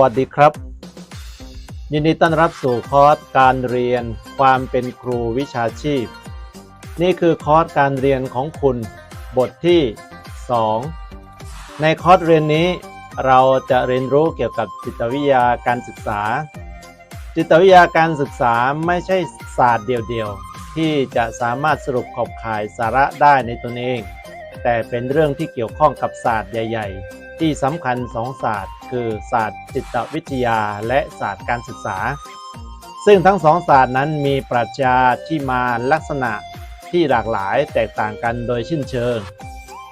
วัสดีครับ ยินดีต้อนรับสู่คอร์สการเรียนความเป็นครูวิชาชีพ นี่คือคอร์สการเรียนของคุณบทที่ 2 ในคอร์สเรียนนี้เราจะเรียนรู้เกี่ยวกับจิตวิทยาการศึกษา จิตวิทยาการศึกษาไม่ใช่ศาสตร์เดียวๆ ที่จะสามารถสรุปขอบข่ายสาระได้ในตนเอง แต่เป็นเรื่องที่เกี่ยวข้องกับศาสตร์ใหญ่ ๆ ที่สำคัญสองศาสตร์ คือศาสตร์จิตวิทยาและศาสตร์การศึกษา ซึ่งทั้งสองศาสตร์นั้นมีปรัชญาที่มาลักษณะที่หลากหลายแตกต่างกันโดยสิ้นเชิง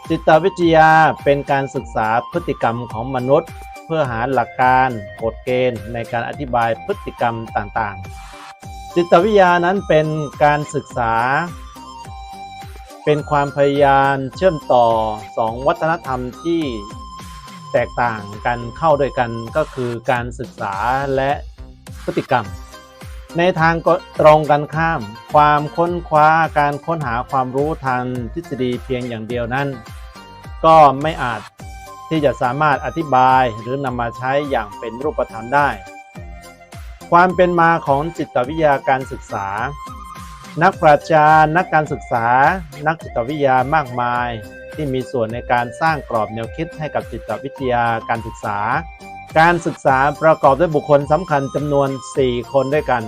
จิตวิทยาเป็นการศึกษาพฤติกรรมของมนุษย์ เพื่อหาหลักการกฎเกณฑ์ในการอธิบายพฤติกรรมต่างๆ จิตวิทยานั้นเป็นการศึกษา เป็นความพยายามเชื่อมต่อสองวัฒนธรรมที่ แตกต่างกันเข้าด้วยกันก็คือการศึกษาและพฤติกรรม ในทางตรงกันข้าม ความค้นคว้าการค้นหาความรู้ทางทฤษฎีเพียงอย่างเดียวนั้น ก็ไม่อาจที่จะสามารถอธิบายหรือนำมาใช้อย่างเป็นรูปธรรมได้ ความเป็นมาของจิตวิทยาการศึกษา นักปราชญานักการศึกษา นักจิตวิทยามากมาย ที่มีส่วนในการสร้างกรอบแนวคิดให้กับจิตวิทยาการศึกษา การศึกษาประกอบด้วยบุคคลสำคัญจำนวน 4 คนด้วยกัน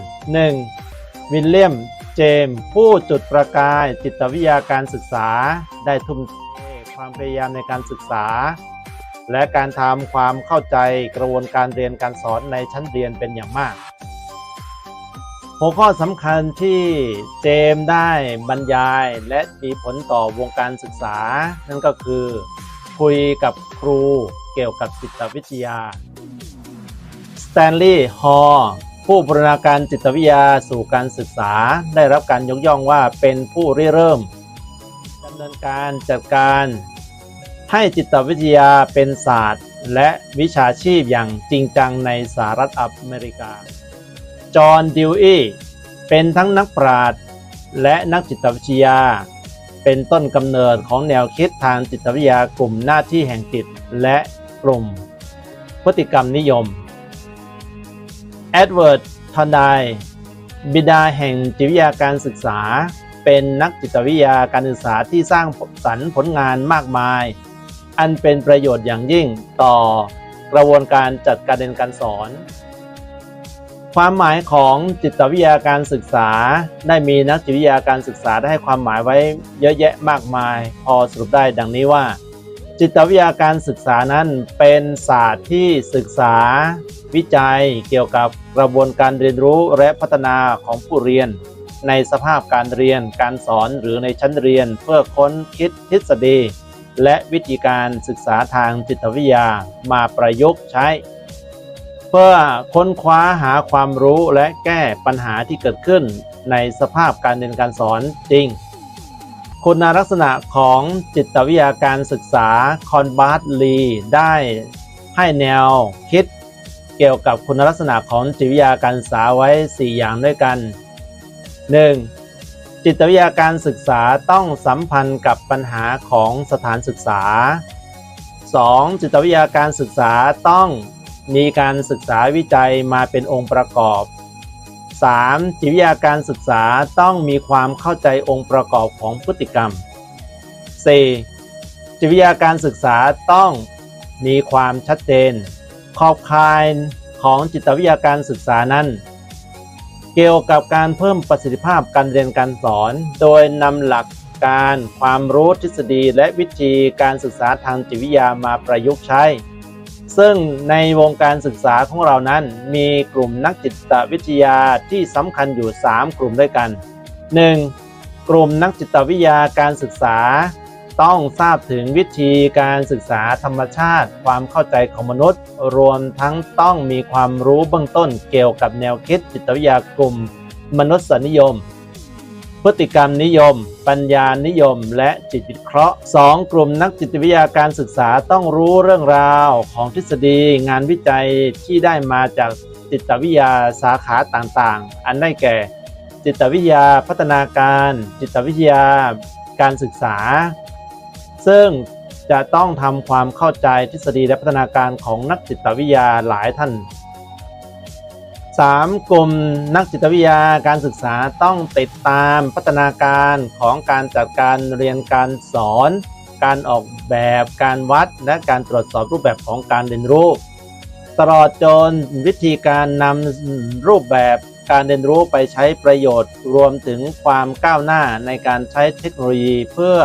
1. วิลเลียม เจมส์ผู้จุดประกายจิตวิทยาการศึกษา ได้ทุ่มเทความพยายามในการศึกษา และการทำความเข้าใจกระบวนการเรียนการสอนในชั้นเรียนเป็นอย่างมาก หัวข้อสำคัญที่เจมได้บรรยายและมีผลต่อวงการศึกษา นั่นก็คือ คุยกับครูเกี่ยวกับจิตวิทยาสแตนลีย์ฮอลผู้บรณาการจิตวิทยาสู่การศึกษา ได้รับการยกย่องว่าเป็นผู้ริเริ่มดำเนินการจัดการให้จิตวิทยาเป็นศาสตร์ และวิชาชีพอย่างจริงจังในสหรัฐอเมริกา จอห์นดิวอีเป็นทั้งนักปราชญ์และนักจิตวิทยา เป็นต้นกำเนิดของแนวคิดทางจิตวิทยากลุ่มหน้าที่แห่งจิตและกลุ่ม พฤติกรรมนิยมเอ็ดเวิร์ดทอนไดบิดาแห่งจิตวิทยาการศึกษา เป็นนักจิตวิทยาการศึกษาที่สร้างสรรค์ผลงานมากมาย อันเป็นประโยชน์อย่างยิ่งต่อกระบวนการจัดการเรียนการสอน ความหมายของจิตวิทยาการศึกษา ได้มีนักจิตวิทยาการศึกษาได้ให้ความหมายไว้เยอะแยะมากมาย พอสรุปได้ดังนี้ว่า จิตวิทยาการศึกษานั้นเป็นศาสตร์ที่ศึกษา วิจัยเกี่ยวกับกระบวนการเรียนรู้และพัฒนาของผู้เรียน ในสภาพการเรียนการสอนหรือในชั้นเรียนเพื่อค้นคิดทฤษฎีและวิธีการศึกษาทางจิตวิทยามาประยุกต์ใช้ เพื่อค้นคว้าหาความรู้และแก้ปัญหาที่เกิดขึ้นในสภาพการเรียนการสอนจริง คุณลักษณะของจิตวิทยาการศึกษาคอนบาร์ตลีได้ให้แนวคิดเกี่ยวกับคุณลักษณะของจิตวิทยาการศึกษาไว้ 4 อย่างด้วยกัน 1. จิตวิทยาการศึกษาต้องสัมพันธ์กับปัญหาของสถานศึกษา 2. จิตวิทยาการศึกษาต้อง มีการศึกษาวิจัยมาเป็นองค์ประกอบ 3. จิตวิทยาการศึกษาต้องมีความเข้าใจองค์ประกอบของพฤติกรรม 4. จิตวิทยาการศึกษาต้องมีความชัดเจน ขอบข่ายของจิตวิทยาการศึกษานั้น เกี่ยวกับการเพิ่มประสิทธิภาพการเรียนการสอน โดยนำหลักการความรู้ทฤษฎีและวิธีการศึกษาทางจิตวิทยามาประยุกต์ใช้ ซึ่งในวงการศึกษาของเรานั้น มีกลุ่มนักจิตวิทยาที่สำคัญอยู่ 3 กลุ่มด้วยกัน 1. กลุ่มนักจิตวิทยาการศึกษา ต้องทราบถึงวิธีการศึกษาธรรมชาติ ความเข้าใจของมนุษย์ รวมทั้งต้องมีความรู้เบื้องต้นเกี่ยวกับแนวคิดจิตวิทยากลุ่มมนุษยนิยม พฤติกรรมนิยม ปัญญานิยม และจิตวิเคราะห์ 2. กลุ่มนักจิตวิทยาการศึกษาต้องรู้เรื่องราวของทฤษฎี งานวิจัยที่ได้มาจากจิตวิทยาสาขาต่างๆ อันได้แก่ จิตวิทยาพัฒนาการ จิตวิทยาการศึกษา ซึ่งจะต้องทำความเข้าใจทฤษฎีและพัฒนาการของนักจิตวิทยาหลายท่าน 3. กลุ่มนักจิตวิทยาการศึกษาต้องติดตามพัฒนาการของการจัดการเรียนการสอน การออกแบบการวัด และการตรวจสอบรูปแบบของการเรียนรู้ ตลอดจนวิธีการนำรูปแบบการเรียนรู้ไปใช้ประโยชน์ รวมถึงความก้าวหน้าในการใช้เทคโนโลยีเพื่อ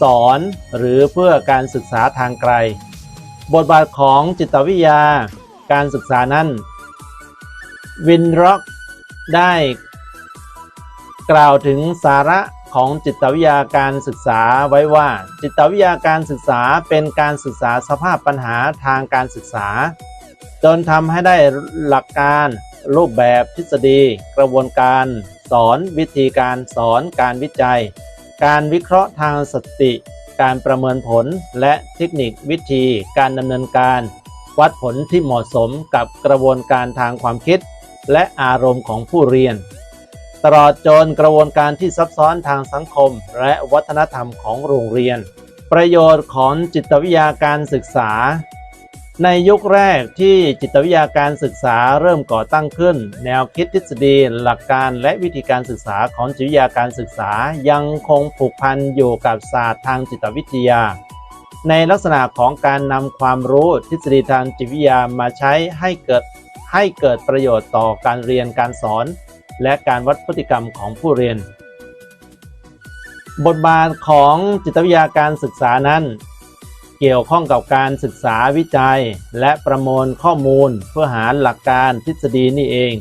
สอนหรือเพื่อการศึกษาทางไกล บทบาทของจิตวิทยา การศึกษานั้น วินร็อกได้กล่าวถึงสาระของจิตวิทยาการศึกษาไว้ว่า จิตวิทยาการศึกษาเป็นการศึกษาสภาพปัญหาทางการศึกษา จนทำให้ได้หลักการรูปแบบทฤษฎี กระบวนการ สอนวิธีการสอนการวิจัย การวิเคราะห์ทางสติ การประเมินผลและเทคนิควิธีการดำเนินการ วัดผลที่เหมาะสมกับกระบวนการทางความคิด และอารมณ์ของผู้เรียน ตลอดจนกระบวนการที่ซับซ้อนทางสังคม และวัฒนธรรมของโรงเรียน ประโยชน์ของจิตวิทยาการศึกษา ในยุคแรกที่จิตวิทยาการศึกษาเริ่มก่อตั้งขึ้น แนวคิดทฤษฎี หลักการและวิธีการศึกษาของจิตวิทยาการศึกษา ยังคงผูกพันอยู่กับศาสตร์ทางจิตวิทยา ในลักษณะของการนำความรู้ทฤษฎีทางจิตวิทยามาใช้ให้เกิดให้เกิดประโยชน์ต่อการเรียนการสอน และการวัดพฤติกรรมของผู้เรียน บทบาทของจิตวิทยาการศึกษานั้น เกี่ยวข้องกับการศึกษาวิจัย และประมวลข้อมูล เพื่อหาหลักการทฤษฎีนี่เอง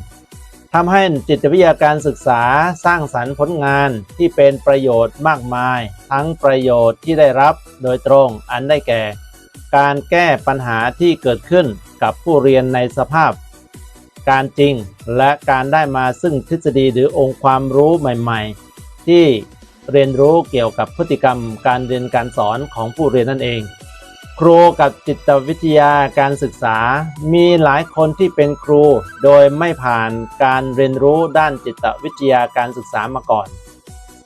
ทำให้จิตวิทยาการศึกษาสร้างสรรค์ผลงานที่เป็นประโยชน์มากมาย ทั้งประโยชน์ที่ได้รับโดยตรงอันได้แก่ การแก้ปัญหาที่เกิดขึ้นกับผู้เรียนในสภาพ การจริงและการได้มาซึ่งทฤษฎีหรือองค์ความรู้ใหม่ๆ ที่เรียนรู้เกี่ยวกับพฤติกรรมการเรียนการสอนของผู้เรียนนั่นเอง ครูกับจิตวิทยาการศึกษา มีหลายคนที่เป็นครู โดยไม่ผ่านการเรียนรู้ด้านจิตวิทยาการศึกษามาก่อน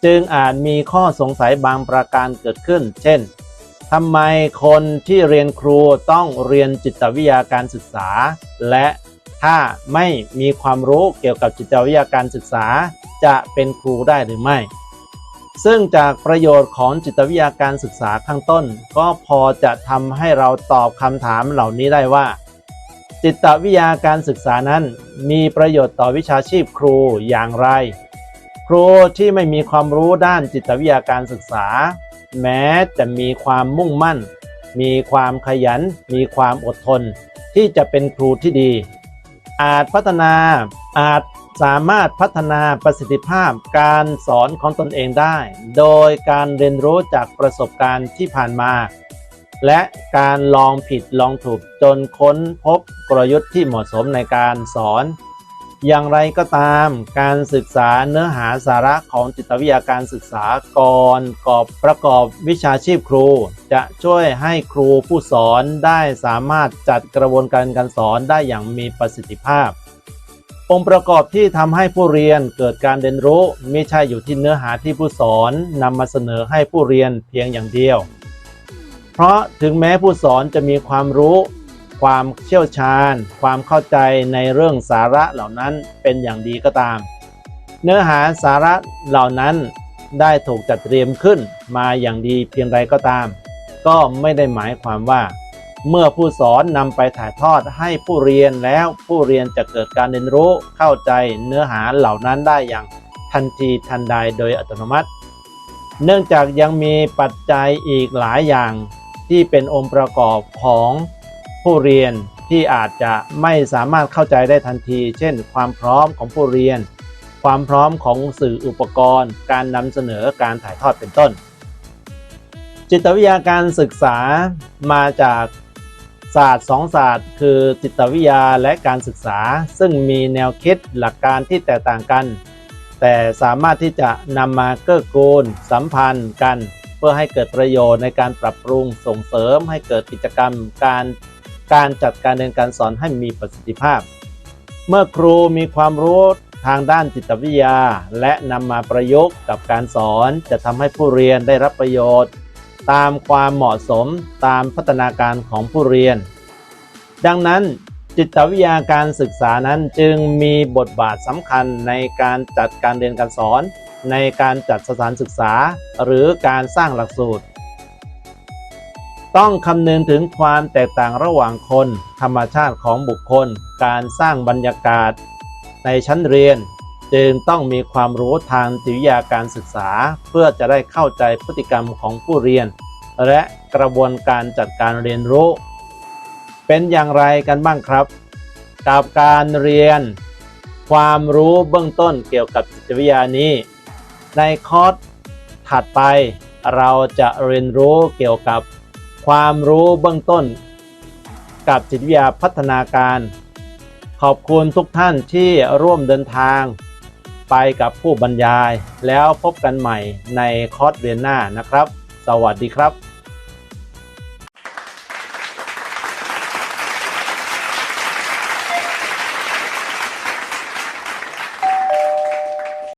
จึงอาจมีข้อสงสัยบางประการเกิดขึ้น เช่นทำไมคนที่เรียนครูต้องเรียนจิตวิทยาการศึกษา และถ้าไม่มีความรู้เกี่ยวกับจิตวิทยาการศึกษา จะเป็นครูได้หรือไม่ ซึ่งจากประโยชน์ของจิตวิทยาการศึกษาข้างต้น ก็พอจะทำให้เราตอบคำถามเหล่านี้ได้ว่า จิตวิทยาการศึกษานั้นมีประโยชน์ต่อวิชาชีพครูอย่างไร ครูที่ไม่มีความรู้ด้านจิตวิทยาการศึกษา แม้จะมีความมุ่งมั่น มีความขยัน มีความอดทน ที่จะเป็นครูที่ดี อาจพัฒนาอาจ สามารถพัฒนาประสิทธิภาพการสอนของตนเองได้ โดยการเรียนรู้จากประสบการณ์ที่ผ่านมา และการลองผิดลองถูกจนค้นพบกลยุทธ์ที่เหมาะสมในการสอน อย่างไรก็ตาม การศึกษาเนื้อหาสาระของจิตวิทยาการศึกษาก่อนกอบประกอบวิชาชีพครู จะช่วยให้ครูผู้สอนได้สามารถจัดกระบวนการการสอนได้อย่างมีประสิทธิภาพ องค์ประกอบที่ทำให้ผู้เรียนเกิดการเรียนรู้ไม่ใช่อยู่ที่เนื้อหาที่ผู้สอนนำมาเสนอให้ผู้เรียนเพียงอย่างเดียว เพราะถึงแม้ผู้สอนจะมีความรู้ ความเชี่ยวชาญ ความเข้าใจในเรื่องสาระเหล่านั้นเป็นอย่างดีก็ตาม เนื้อหาสาระเหล่านั้นได้ถูกจัดเตรียมขึ้นมาอย่างดีเพียงใดก็ตาม ก็ไม่ได้หมายความว่า เมื่อผู้สอนนำไปถ่ายทอดให้ผู้เรียนแล้วผู้เรียนจะเกิดการเรียนรู้เข้าใจเนื้อหาเหล่านั้นได้อย่างทันทีทันใดโดยอัตโนมัติ เนื่องจากยังมีปัจจัยอีกหลายอย่างที่เป็นองค์ประกอบของผู้เรียนที่อาจจะไม่สามารถเข้าใจได้ทันที เช่น ความพร้อมของผู้เรียน ความพร้อมของสื่ออุปกรณ์ การนำเสนอการถ่ายทอดเป็นต้น จิตวิทยาการศึกษามาจาก ศาสตร์สองศาสตร์คือจิตวิทยาและการศึกษา ซึ่งมีแนวคิดหลักการที่แตกต่างกัน แต่สามารถที่จะนำมาเกื้อกูล สัมพันธ์กัน เพื่อให้เกิดประโยชน์ในการปรับปรุงส่งเสริม ให้เกิดกิจกรรมการการจัดการเรียนการสอนให้มีประสิทธิภาพ เมื่อครูมีความรู้ทางด้านจิตวิทยา และนำมาประยุกต์กับการสอน จะทำให้ผู้เรียนได้รับประโยชน์ ตามความเหมาะสมตามพัฒนาการของผู้เรียน ดังนั้นจิตวิทยาการศึกษานั้นจึงมีบทบาทสำคัญในการจัดการเรียนการสอน ในการจัดสถานศึกษา หรือการสร้างหลักสูตร ต้องคำนึงถึงความแตกต่างระหว่างคน ธรรมชาติของบุคคล การสร้างบรรยากาศ ในชั้นเรียน จึงต้องมีความรู้ทางจิตวิทยาการศึกษา เพื่อจะได้เข้าใจพฤติกรรมของผู้เรียน และกระบวนการจัดการเรียนรู้ เป็นอย่างไรกันบ้างครับ กับการเรียน ความรู้เบื้องต้นเกี่ยวกับจิตวิทยานี้ ในคอร์สถัดไปเราจะเรียนรู้เกี่ยวกับความรู้เบื้องต้น กับจิตวิทยาพัฒนาการ ขอบคุณทุกท่านที่ร่วมเดินทาง ไปกับผู้บรรยาย แล้วพบกันใหม่ในคอร์สเรียนหน้านะครับ สวัสดีครับ